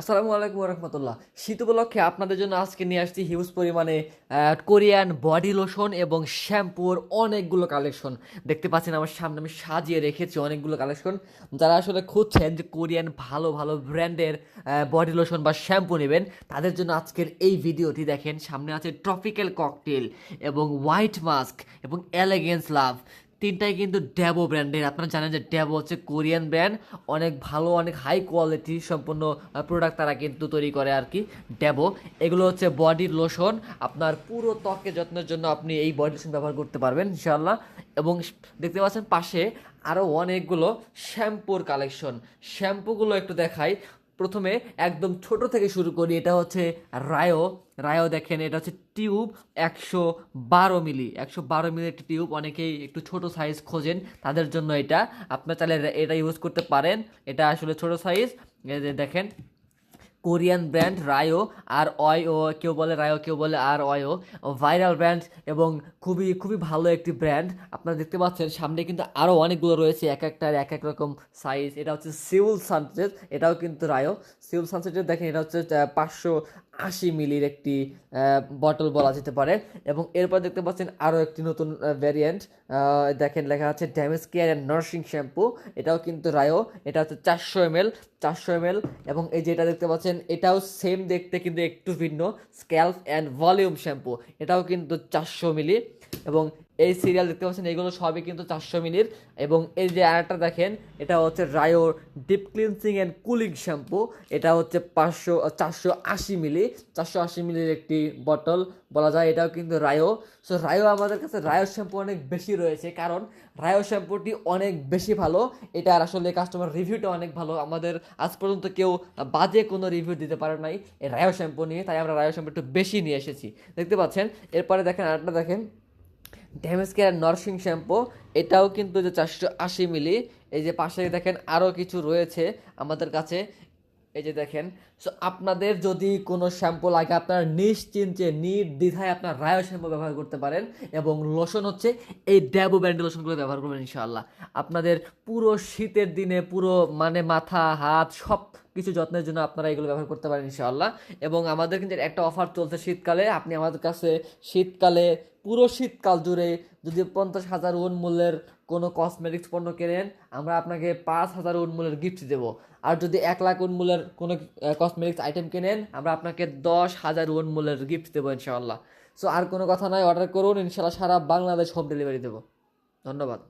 আসসালামু আলাইকুম রহমতুল্লাহ শীত উপলক্ষে আপনাদের জন্য আজকে নিয়ে আসছি হিউজ পরিমাণে কোরিয়ান বডি লোশন এবং শ্যাম্পুর অনেকগুলো কালেকশন দেখতে পাচ্ছেন আমার সামনে আমি সাজিয়ে রেখেছি অনেকগুলো কালেকশন যারা আসলে খুঁজছেন যে কোরিয়ান ভালো ভালো ব্র্যান্ডের বডি লোশন বা শ্যাম্পু নেবেন, তাদের জন্য আজকের এই ভিডিওটি দেখেন। সামনে আছে ট্রপিক্যাল ককটেল এবং হোয়াইট মাস্ক এবং এলিগেন্স লাভ তিনটাই কিন্তু ড্যাবো ব্র্যান্ডের আপনারা জানেন যে ড্যাবো হচ্ছে কোরিয়ান ব্র্যান্ড অনেক ভালো, অনেক হাই কোয়ালিটি সম্পন্ন প্রোডাক্ট তারা কিন্তু তৈরি করে আর কি ড্যাবো এগুলো হচ্ছে বডির লোশন আপনার পুরো ত্বকের যত্নের জন্য আপনি এই বডি লোশন ব্যবহার করতে পারবেন, ইনশাআল্লাহ। এবং দেখতে পাচ্ছেন পাশে আরও অনেকগুলো শ্যাম্পুর কালেকশন শ্যাম্পুগুলো একটু দেখাই। প্রথমে একদম ছোট থেকে শুরু করি, এটা হচ্ছে রায়ো রায়ো দেখেন, এটা হচ্ছে টিউব একশো বারো মিলি। একশো বারো মিলি একটি টিউব, অনেকেই একটু ছোট সাইজ খোঁজেন, তাদের জন্য এটা। আপনার চাইলে এটা ইউজ করতে পারেন। এটা আসলে ছোট সাইজ দেখেন কোরিয়ান ব্র্যান্ড রায়ো আর অয়ও কেউ বলে রায়ো কেউ বলে আর অয়ো ভাইরাল ব্র্যান্ড এবং খুবই খুবই ভালো একটি ব্র্যান্ড আপনারা দেখতে পাচ্ছেন, সামনে কিন্তু আরও অনেকগুলো রয়েছে, এক একটার এক এক রকম সাইজ এটা হচ্ছে সিউল সানসেট এটাও কিন্তু রায়ো সিউল সানসেটের দেখেন, এটা হচ্ছে পাঁচশো আশি মিলির একটি বটল বলা যেতে পারে। এবং এরপর দেখতে পাচ্ছেন আরও একটি নতুন ভ্যারিয়েন্ট দেখেন লেখা আছে damage care and nursing shampoo এটাও কিন্তু রায়ো এটা হচ্ছে চারশো এম এল চারশো এম এল এবং এই যেটা দেখতে পাচ্ছেন এটাও সেম দেখতে কিন্তু একটু ভিন্ন স্ক্যাল্প অ্যান্ড ভলিউম শ্যাম্পু এটাও কিন্তু চারশো মিলি এবং এই সিরিয়াল দেখতে পাচ্ছেন, এগুলো সবই কিন্তু চারশো মিলির এবং এই যে আরেকটা দেখেন, এটা হচ্ছে রায়োর deep cleansing and cooling shampoo এটা হচ্ছে পাঁচশো, চারশো আশি মিলি, চারশো আশি মিলির একটি বটল বলা যায়। এটাও কিন্তু রায়ো। সো রায়ো আমাদের কাছে, রায়ো শ্যাম্পু অনেক বেশি রয়েছে। কারণ রায়ো শ্যাম্পুটি অনেক বেশি ভালো। এটার আসলে কাস্টমার রিভিউটা অনেক ভালো। আমাদের আজ পর্যন্ত কেউ বাজে কোনো রিভিউ দিতে পারে নাই এই রায়ো শ্যাম্পু নিয়ে। তাই আমরা রায়ো শ্যাম্পু একটু বেশি নিয়ে এসেছি। দেখতে পাচ্ছেন? এরপরে দেখেন, আরেকটা দেখেন। ড্যামেজ কেয়ার নার্সিং শ্যাম্পু, এটাও কিন্তু যে চারশো আশি মিলি, এই যে পাশে দেখেন আরও কিছু রয়েছে আমাদের কাছে, এই যে দেখেন। সো আপনাদের যদি কোনো শ্যাম্পু লাগে, আপনারা নিশ্চিন্তে, নির্দ্বিধায় আপনার রায়ো শ্যাম্পু ব্যবহার করতে পারেন এবং লোশন হচ্ছে এই ড্যাবো ব্র্যান্ডের লোশনগুলো ব্যবহার করবেন ইনশাআল্লাহ। আপনাদের পুরো শীতের দিনে, পুরো মানে মাথা, হাত, সব কিছু যত্নের জন্য আপনারা এগুলো ব্যবহার করতে পারেন, ইনশাআল্লাহ। এবং আমাদের কিন্তু একটা অফার চলছে শীতকালে। আপনি আমাদের কাছে শীতকালে, পুরো শীতকাল জুড়ে যদি পঞ্চাশ হাজার ওন মূল্যের কোনো কসমেটিক্স পণ্য কেনেন, আমরা আপনাকে পাঁচ হাজার ওন মূল্যের গিফট দেবো। আর যদি এক লাখ ওন মূল্যের কোনো কসমেটিক্স আইটেম কেনেন, আমরা আপনাকে দশ হাজার ওন মূল্যের গিফট দেবো, ইনশাআল্লাহ। সো আর কোনো কথা নয় অর্ডার করুন, ইনশাআল্লাহ সারা বাংলাদেশ হোম ডেলিভারি দেবো। ধন্যবাদ।